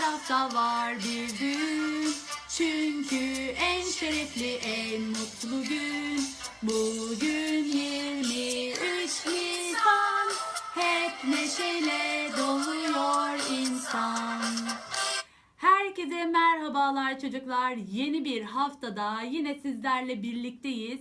Her hafta var bir gün Çünkü en şerefli en mutlu gün Bugün 23 Nisan Hep neşeyle doluyor insan Herkese merhabalar çocuklar. Yeni bir haftada yine sizlerle birlikteyiz.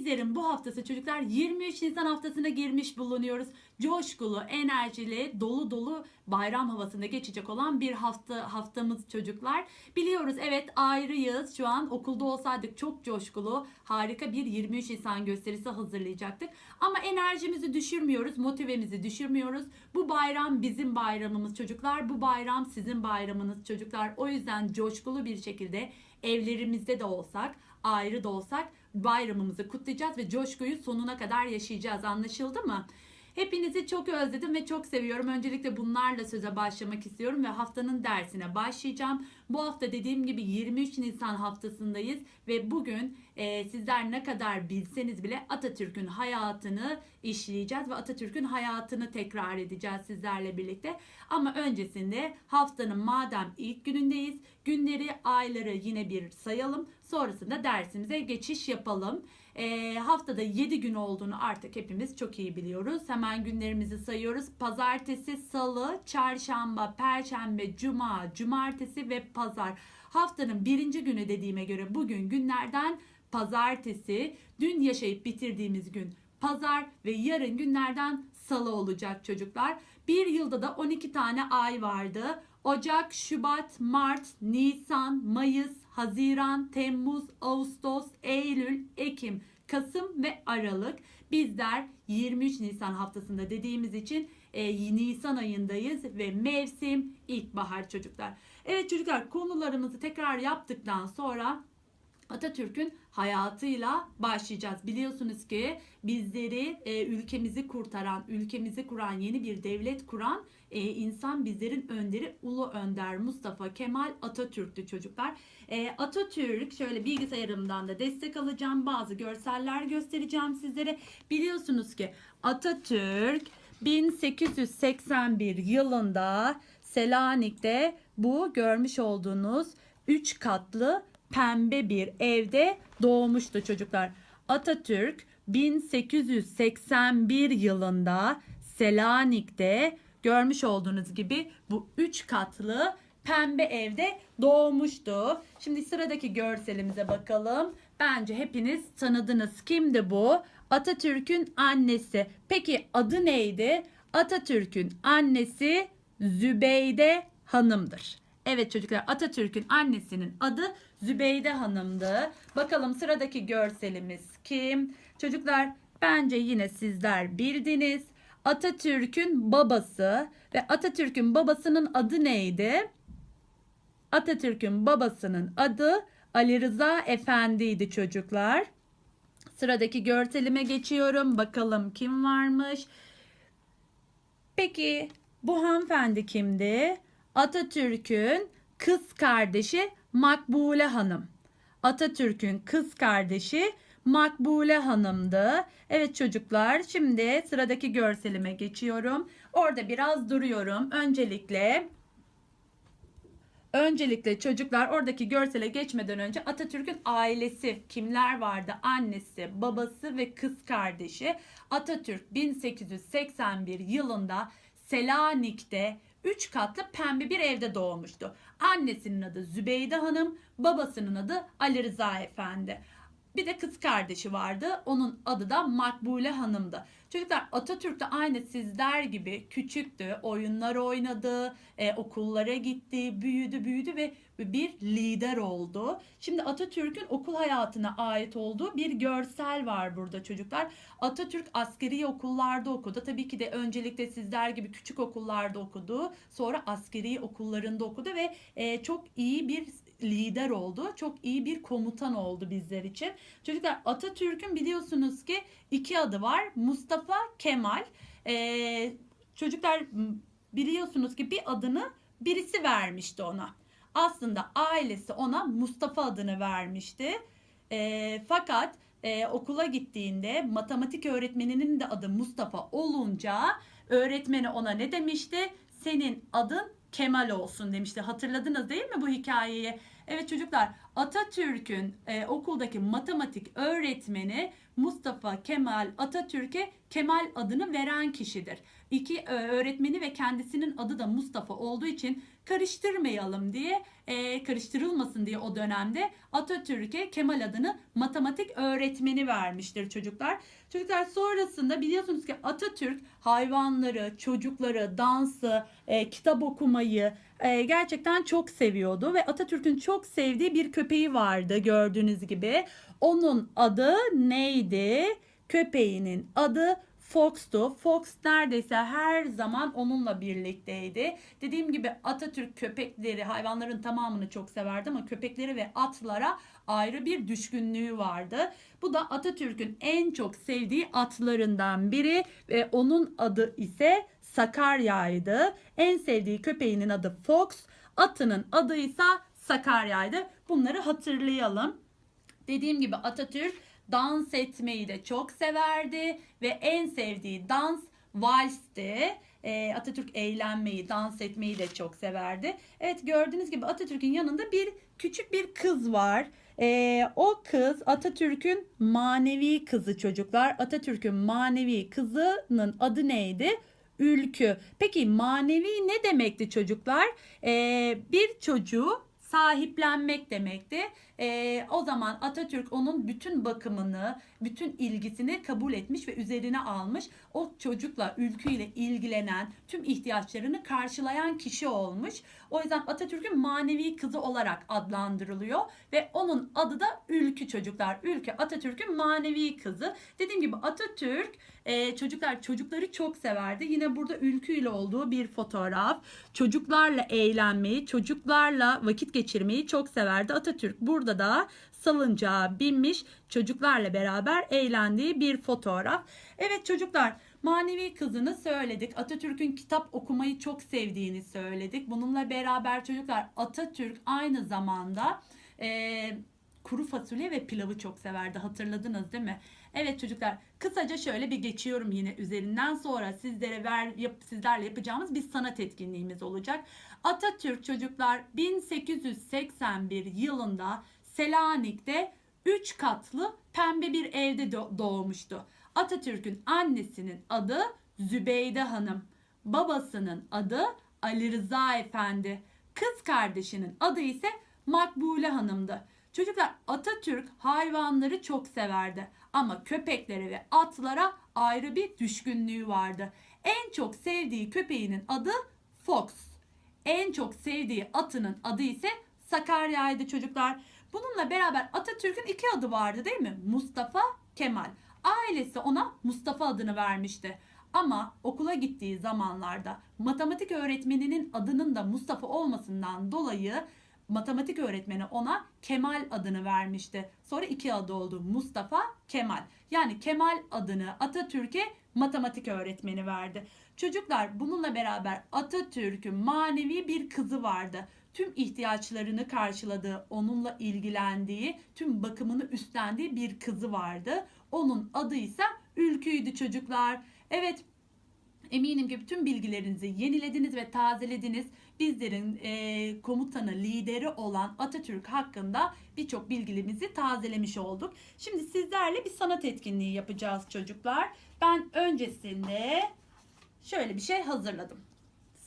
Bizlerin bu haftası çocuklar 23 Nisan haftasına girmiş bulunuyoruz. Coşkulu, enerjili, dolu dolu bayram havasında geçecek olan bir hafta haftamız çocuklar. Biliyoruz evet ayrıyız. Şu an okulda olsaydık çok coşkulu, harika bir 23 Nisan gösterisi hazırlayacaktık. Ama enerjimizi düşürmüyoruz, motivemizi düşürmüyoruz. Bu bayram bizim bayramımız çocuklar. Bu bayram sizin bayramınız çocuklar. O yüzden coşkulu bir şekilde evlerimizde de olsak, ayrı da olsak bayramımızı kutlayacağız ve coşkuyu sonuna kadar yaşayacağız. Anlaşıldı mı? Hepinizi çok özledim ve çok seviyorum. Öncelikle bunlarla söze başlamak istiyorum ve haftanın dersine başlayacağım. Bu hafta dediğim gibi 23 Nisan haftasındayız ve bugün e, sizler ne kadar bilseniz bile Atatürk'ün hayatını işleyeceğiz ve Atatürk'ün hayatını tekrar edeceğiz sizlerle birlikte. Ama öncesinde haftanın madem ilk günündeyiz, günleri, ayları yine bir sayalım. Sonrasında dersimize geçiş yapalım. E, haftada 7 gün olduğunu artık hepimiz çok iyi biliyoruz. Hemen günlerimizi sayıyoruz. Pazartesi, salı, çarşamba, perşembe, cuma, cumartesi ve pazar. Haftanın birinci günü dediğime göre bugün günlerden pazartesi, dün yaşayıp bitirdiğimiz gün pazar ve yarın günlerden salı olacak çocuklar. Bir yılda da 12 tane ay vardı. Ocak, Şubat, Mart, Nisan, Mayıs, Haziran, Temmuz, Ağustos, Eylül, Ekim, Kasım ve Aralık. Bizler 23 Nisan haftasında dediğimiz için e, Nisan ayındayız ve mevsim ilkbahar çocuklar. Evet çocuklar konularımızı tekrar yaptıktan sonra Atatürk'ün hayatıyla başlayacağız. Biliyorsunuz ki bizleri e, ülkemizi kurtaran, ülkemizi kuran, yeni bir devlet kuran e, insan bizlerin önderi Ulu Önder Mustafa Kemal Atatürk'tü çocuklar. E, Atatürk şöyle bilgisayarımdan da destek alacağım. Bazı görseller göstereceğim sizlere. Biliyorsunuz ki Atatürk 1881 yılında Selanik'te bu görmüş olduğunuz 3 katlı pembe bir evde doğmuştu çocuklar. Atatürk 1881 yılında Selanik'te görmüş olduğunuz gibi bu 3 katlı pembe evde doğmuştu. Şimdi sıradaki görselimize bakalım. Bence hepiniz tanıdınız. Kimdi bu? Atatürk'ün annesi. Peki adı neydi? Atatürk'ün annesi Zübeyde Hanım'dır. Evet çocuklar Atatürk'ün annesinin adı Zübeyde Hanım'dı. Bakalım sıradaki görselimiz kim? Çocuklar bence yine sizler bildiniz. Atatürk'ün babası ve Atatürk'ün babasının adı neydi? Atatürk'ün babasının adı Ali Rıza Efendi'ydi çocuklar. Sıradaki görselime geçiyorum. Bakalım kim varmış? Peki bu hanımefendi kimdi? Atatürk'ün kız kardeşi Makbule Hanım. Atatürk'ün kız kardeşi Makbule Hanım'dı. Evet çocuklar şimdi sıradaki görselime geçiyorum. Orada biraz duruyorum. Öncelikle Öncelikle çocuklar oradaki görsele geçmeden önce Atatürk'ün ailesi kimler vardı? Annesi, babası ve kız kardeşi. Atatürk 1881 yılında Selanik'te 3 katlı pembe bir evde doğmuştu. Annesinin adı Zübeyde Hanım, babasının adı Ali Rıza Efendi. Bir de kız kardeşi vardı. Onun adı da Makbule Hanım'dı. Çocuklar Atatürk de aynı sizler gibi küçüktü. Oyunlar oynadı, e, okullara gitti, büyüdü, büyüdü ve bir lider oldu. Şimdi Atatürk'ün okul hayatına ait olduğu bir görsel var burada çocuklar. Atatürk askeri okullarda okudu. Tabii ki de öncelikle sizler gibi küçük okullarda okudu. Sonra askeri okullarında okudu ve e, çok iyi bir lider oldu. Çok iyi bir komutan oldu bizler için. Çocuklar Atatürk'ün biliyorsunuz ki iki adı var. Mustafa Kemal. Ee, çocuklar biliyorsunuz ki bir adını birisi vermişti ona. Aslında ailesi ona Mustafa adını vermişti. E, fakat e, okula gittiğinde matematik öğretmeninin de adı Mustafa olunca öğretmeni ona ne demişti? Senin adın Kemal olsun demişti. Hatırladınız değil mi bu hikayeyi? Evet çocuklar Atatürk'ün e, okuldaki matematik öğretmeni Mustafa Kemal Atatürk'e Kemal adını veren kişidir. İki e, öğretmeni ve kendisinin adı da Mustafa olduğu için karıştırmayalım diye e, karıştırılmasın diye o dönemde Atatürk'e Kemal adını matematik öğretmeni vermiştir çocuklar. Çocuklar sonrasında biliyorsunuz ki Atatürk hayvanları, çocukları, dansı, e, kitap okumayı e, gerçekten çok seviyordu ve Atatürk'ün çok sevdiği bir köpeği vardı gördüğünüz gibi. Onun adı neydi? Köpeğinin adı Fox'tu. Fox neredeyse her zaman onunla birlikteydi. Dediğim gibi Atatürk köpekleri, hayvanların tamamını çok severdi ama köpekleri ve atlara ayrı bir düşkünlüğü vardı. Bu da Atatürk'ün en çok sevdiği atlarından biri ve onun adı ise Sakarya'ydı. En sevdiği köpeğinin adı Fox, atının adı ise Sakarya'ydı. Bunları hatırlayalım. Dediğim gibi Atatürk dans etmeyi de çok severdi ve en sevdiği dans valsti. Ee, Atatürk eğlenmeyi, dans etmeyi de çok severdi. Evet gördüğünüz gibi Atatürk'ün yanında bir küçük bir kız var. Ee, o kız Atatürk'ün manevi kızı çocuklar. Atatürk'ün manevi kızının adı neydi? Ülkü. Peki manevi ne demekti çocuklar? Ee, bir çocuğu sahiplenmek demekti. Ee, o zaman Atatürk onun bütün bakımını, bütün ilgisini kabul etmiş ve üzerine almış. O çocukla, ülküyle ilgilenen, tüm ihtiyaçlarını karşılayan kişi olmuş. O yüzden Atatürk'ün manevi kızı olarak adlandırılıyor ve onun adı da Ülkü çocuklar. Ülkü Atatürk'ün manevi kızı. Dediğim gibi Atatürk e, çocuklar çocukları çok severdi. Yine burada Ülkü ile olduğu bir fotoğraf. Çocuklarla eğlenmeyi, çocuklarla vakit geçirmeyi çok severdi. Atatürk burada da salıncağa binmiş çocuklarla beraber eğlendiği bir fotoğraf. Evet çocuklar manevi kızını söyledik. Atatürk'ün kitap okumayı çok sevdiğini söyledik. Bununla beraber çocuklar Atatürk aynı zamanda e, kuru fasulye ve pilavı çok severdi. Hatırladınız değil mi? Evet çocuklar kısaca şöyle bir geçiyorum yine üzerinden sonra sizlere ver yap, sizlerle yapacağımız bir sanat etkinliğimiz olacak. Atatürk çocuklar 1881 yılında Selanik'te 3 katlı pembe bir evde doğmuştu. Atatürk'ün annesinin adı Zübeyde Hanım, babasının adı Ali Rıza Efendi, kız kardeşinin adı ise Makbule Hanım'dı. Çocuklar Atatürk hayvanları çok severdi ama köpeklere ve atlara ayrı bir düşkünlüğü vardı. En çok sevdiği köpeğinin adı Fox. En çok sevdiği atının adı ise Sakarya'ydı çocuklar. Bununla beraber Atatürk'ün iki adı vardı değil mi? Mustafa, Kemal. Ailesi ona Mustafa adını vermişti. Ama okula gittiği zamanlarda matematik öğretmeninin adının da Mustafa olmasından dolayı matematik öğretmeni ona Kemal adını vermişti. Sonra iki adı oldu Mustafa, Kemal. Yani Kemal adını Atatürk'e matematik öğretmeni verdi. Çocuklar bununla beraber Atatürk'ün manevi bir kızı vardı. Tüm ihtiyaçlarını karşıladığı, onunla ilgilendiği, tüm bakımını üstlendiği bir kızı vardı. Onun adı ise Ülkü'ydü çocuklar. Evet Eminim ki bütün bilgilerinizi yenilediniz ve tazelediniz. Bizlerin e, komutanı, lideri olan Atatürk hakkında birçok bilgimizi tazelemiş olduk. Şimdi sizlerle bir sanat etkinliği yapacağız çocuklar. Ben öncesinde şöyle bir şey hazırladım.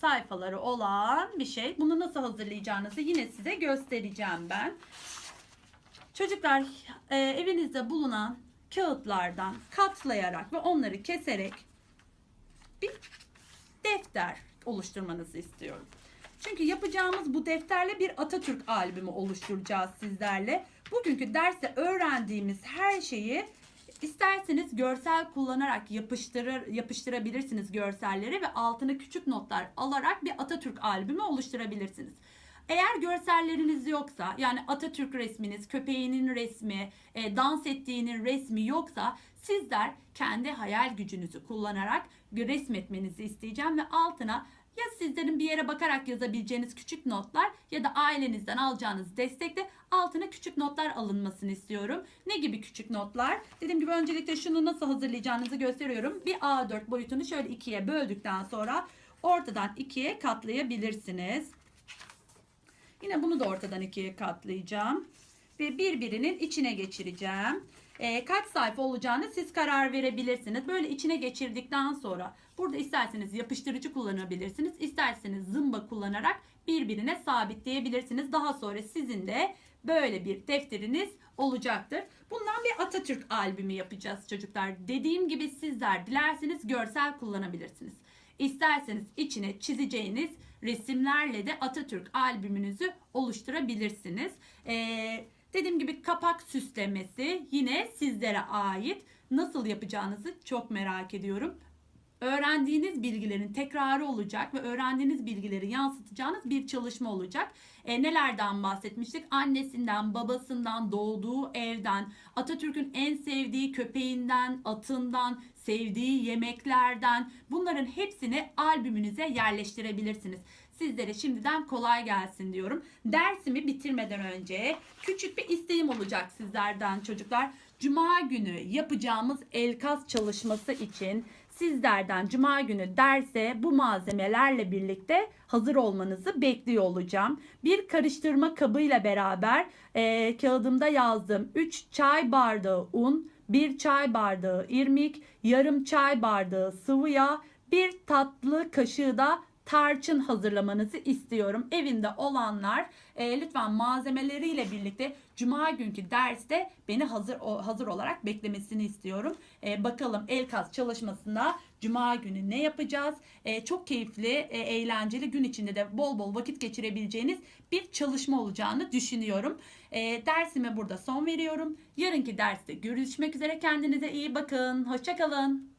Sayfaları olan bir şey. Bunu nasıl hazırlayacağınızı yine size göstereceğim ben. Çocuklar e, evinizde bulunan kağıtlardan katlayarak ve onları keserek bir defter oluşturmanızı istiyorum. Çünkü yapacağımız bu defterle bir Atatürk albümü oluşturacağız sizlerle. Bugünkü derste öğrendiğimiz her şeyi isterseniz görsel kullanarak yapıştırır yapıştırabilirsiniz görselleri ve altına küçük notlar alarak bir Atatürk albümü oluşturabilirsiniz. Eğer görselleriniz yoksa yani Atatürk resminiz, köpeğinin resmi, e, dans ettiğinin resmi yoksa sizler kendi hayal gücünüzü kullanarak resmetmenizi isteyeceğim ve altına ya sizlerin bir yere bakarak yazabileceğiniz küçük notlar ya da ailenizden alacağınız destekle altına küçük notlar alınmasını istiyorum. Ne gibi küçük notlar? Dediğim gibi öncelikle şunu nasıl hazırlayacağınızı gösteriyorum. Bir A4 boyutunu şöyle ikiye böldükten sonra ortadan ikiye katlayabilirsiniz. Yine bunu da ortadan ikiye katlayacağım. Ve birbirinin içine geçireceğim. Ee, kaç sayfa olacağını siz karar verebilirsiniz. Böyle içine geçirdikten sonra burada isterseniz yapıştırıcı kullanabilirsiniz. isterseniz zımba kullanarak birbirine sabitleyebilirsiniz. Daha sonra sizin de böyle bir defteriniz olacaktır. Bundan bir Atatürk albümü yapacağız çocuklar. Dediğim gibi sizler dilerseniz görsel kullanabilirsiniz. İsterseniz içine çizeceğiniz resimlerle de Atatürk albümünüzü oluşturabilirsiniz. Ee, dediğim gibi kapak süslemesi yine sizlere ait. Nasıl yapacağınızı çok merak ediyorum. Öğrendiğiniz bilgilerin tekrarı olacak ve öğrendiğiniz bilgileri yansıtacağınız bir çalışma olacak. E, nelerden bahsetmiştik? Annesinden, babasından, doğduğu evden, Atatürk'ün en sevdiği köpeğinden, atından, sevdiği yemeklerden bunların hepsini albümünüze yerleştirebilirsiniz. Sizlere şimdiden kolay gelsin diyorum. Dersimi bitirmeden önce küçük bir isteğim olacak sizlerden çocuklar. Cuma günü yapacağımız elkas çalışması için sizlerden cuma günü derse bu malzemelerle birlikte hazır olmanızı bekliyor olacağım. Bir karıştırma kabıyla beraber e, kağıdımda yazdığım 3 çay bardağı un, 1 çay bardağı irmik, yarım çay bardağı sıvı yağ, bir tatlı kaşığı da tarçın hazırlamanızı istiyorum. Evinde olanlar e, lütfen malzemeleriyle birlikte cuma günkü derste beni hazır o- hazır olarak beklemesini istiyorum. E, bakalım Elkas çalışmasında cuma günü ne yapacağız? E, çok keyifli, e, eğlenceli gün içinde de bol bol vakit geçirebileceğiniz bir çalışma olacağını düşünüyorum. E, dersime burada son veriyorum. Yarınki derste görüşmek üzere. Kendinize iyi bakın. Hoşçakalın.